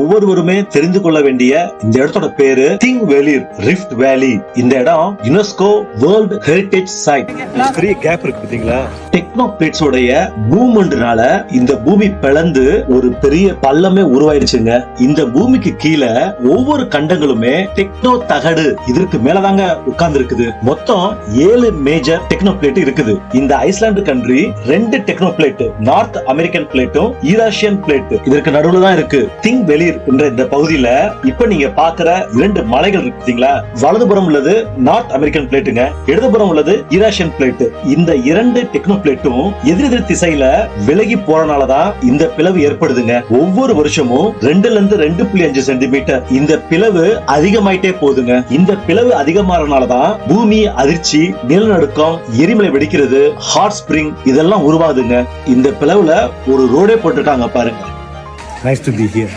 ஒவ்வொருவருமே தெரிந்து கொள்ள வேண்டிய இந்த இடத்தோட பேரு திங் வெளிர் ரிஃப்ட் வேலி இந்த இடம் யுனெஸ்கோ வேர்ல்ட் ஹெரிடேஜ் சைட் பெரிய கேப் இருக்கு பாத்தீங்களா டெக்னோ பிளேட்ஸோடைய மூவ்மெண்ட்னால இந்த பூமி பிளந்து ஒரு பெரிய பள்ளமே உருவாயிருச்சுங்க. இந்த பூமிக்கு கீழே ஒவ்வொரு கண்டங்களுமே டெக்னோ தகடு இதற்கு மேலதாங்க உட்கார்ந்து இருக்குது மொத்தம் ஏழு மேஜர் டெக்னோ பிளேட் இருக்குது. இந்த ஐஸ்லாந்து கண்ட்ரி ரெண்டு டெக்னோ பிளேட் நார்த் அமெரிக்கன் பிளேட்டும் ஈராசியன் பிளேட் இதற்கு நடுவுல தான் இருக்கு. திங் வெளியிருக்கின்ற இந்த பகுதியில இப்ப நீங்க பாக்குற இரண்டு மலைகள் இருக்கு பாத்தீங்களா? வலதுபுறம் உள்ளது நார்த் அமெரிக்கன் பிளேட்டுங்க இடதுபுறம் உள்ளது ஈராஷியன் பிளேட் இந்த இரண்டு டெக்னோ பிளேட்டும் எதிரெதிர் திசையில விலகி போறனாலதான் இந்த பிளவு ஏற்படுதுங்க. ஒவ்வொரு வருஷமும் ரெண்டுல இருந்து ரெண்டு புள்ளி அஞ்சு சென்டிமீட்டர் இந்த பிளவு அதிகமாயிட்டே போகுதுங்க. இந்த பிளவு அதிகமாறனாலதான் பூமி அதிர்ச்சி நிலநடுக்கம் எரிமலை வெடிக்கிறது ஹாட் ஸ்பிரிங் இதெல்லாம் உருவாகுதுங்க. இந்த பிளவுல ஒரு ரோடே போட்டுட்டாங்க பாருங்க. Nice to be here.